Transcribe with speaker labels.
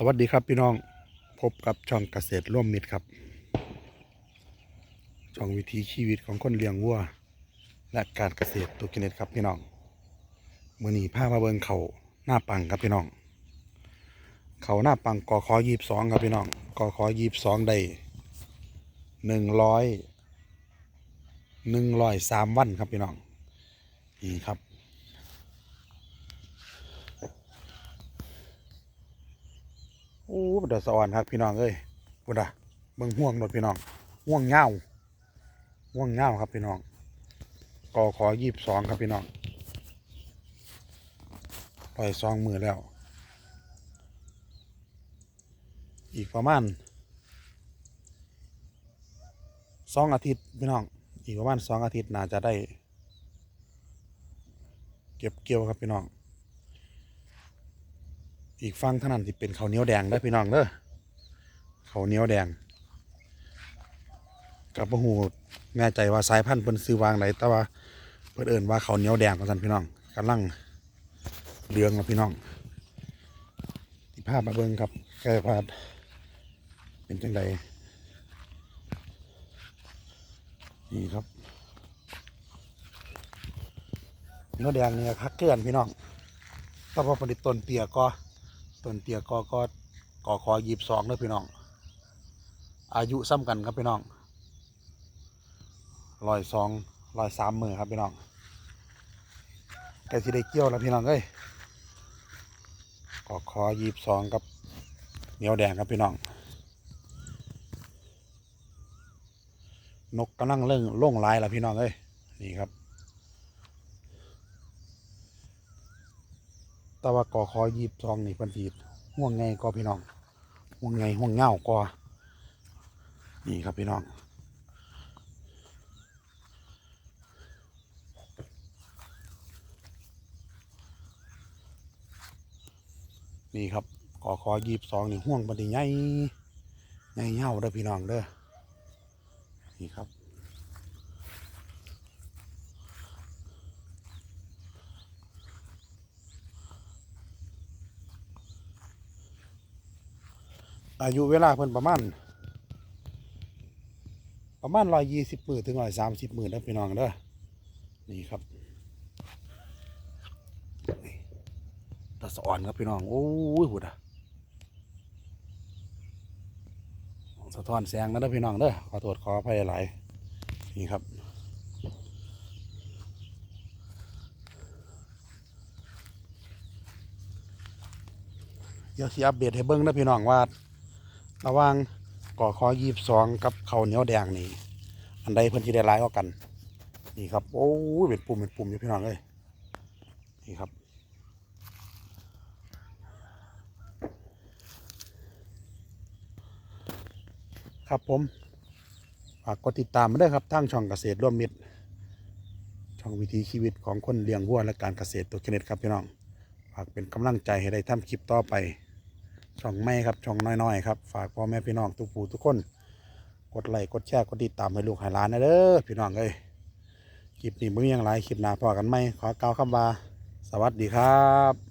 Speaker 1: สวัสดีครับพี่น้องพบกับช่องเกษตรร่วมมิตรครับ ช่องวิถีชีวิตของคนเลี้ยงวัว และการเกษตรตัวกินเน็ตครับพี่น้องมือนีผ้ามาเบิงเขาหน้าปังครับพี่น้อง เขาหน้าปังกอคอยีบสองครับพี่น้องกอคอยีบสองได้หนึ่งร้อยหนึ่งร้อยสามวันครับพี่น้องนี่ครับ อ้เดือดสวรรค์ครับพี่น้องเอ้ยบุดาเบิ่งห่วงหนดพี่น้องห่วงเงาห่วงเงาครับพี่น้องกอขอยีบสองครับพี่น้องปล่อยซองมือแล้ว อีกประมาณสองอาทิตย์พี่น้อง อีกประมาณสองอาทิตย์น่าจะได้ เก็บเกี่ยวครับพี่น้อง อีกฝั่งเท่านั้นที่เป็นข้าวเหนียวแดงได้พี่น้องเด้อข้าวเหนียวแดงกับพหูแน่ใจว่าสายพันธุ์เพิ่นซื้อวางไหนแต่ว่าเพิ่นเอิ่นว่าข้าวเหนียวแดงของท่านพี่น้องกำลังเรืองแล้วพี่น้องที่ภาพมาเบิ่งครับแก้พาดเป็นจังไดนี่ครับเนียวแดงเนี่ยคักเกินพี่น้องถ้าพอผลิตต้นเตียกก็ ต้นเตียก็ก็ก่อคอยีบสองเด้อพี่น้อง อายุซ้ำกันครับพี่น้องร้อยสองร้อยสามมือครับพี่น้องใกล้สิได้เกี่ยวแล้วพี่น้องเอ้ยก่อคอยีบสองกับเหนียวแดงครับพี่น้อง นกกำลังเร่งล่งลายแล้วพี่น้องเอ้ยนี่ครับ แต่ว่าก่อคอยีบซองนี่เพันสีห่วงไงก็พี่น้องห่วงไงห่วงเงาก็นี่ครับพี่น้องนี่ครับกอคอยีบซองนี่ห่วงบันทีใหญ่ใหญ่เงาเด้อพี่น้องเด้อนี่ครับ อายุเวลาเพิ่นประมาณประมาณร้อยยี่สิบหมื่นถึงร้อยสามสิบหมื่นนะพี่น้องเด้อนี่ครับนี่ตะสอ่อนครับพี่น้องโอ้ยหุดอะสะท้อนแสงนะเด้อพี่น้องเด้อขอโทษขออภัยหลายนี่ครับเดี๋ยวสิอัปเดตให้เบิ้งนะพี่น้องว่า ระว่างก่อคอยีบสองกับเขาเหนียวแดงนี่อันใดเพิ่นสิได้ร้ายกว่ากัน นี่ครับโอ้ยเป็นปุ่มเป็นปุ่มอยู่พี่น้องเลยนี่ครับครับผมฝากกดติดตามมาด้วยครับทางช่องเกษตรร่วมมิตร ช่องวิถีชีวิตของคนเลี้ยงวัวและการเกษตรตัวเกเนตครับพี่น้องฝากเป็นกำลังใจให้ได้ทำคลิปต่อไป ช่องไม่ครับช่องน้อยๆครับฝากพ่อแม่พี่น้องทุกผู้ทุกคน กดไลค์กดแชร์กดติดตามให้ลูกให้หลานนะเด้อพี่น้องเอ้ยคลิปนี้ไม่มีอย่างไรคลิปหน้าพอกันไหมขอกล่าวคำว่าสวัสดีครับ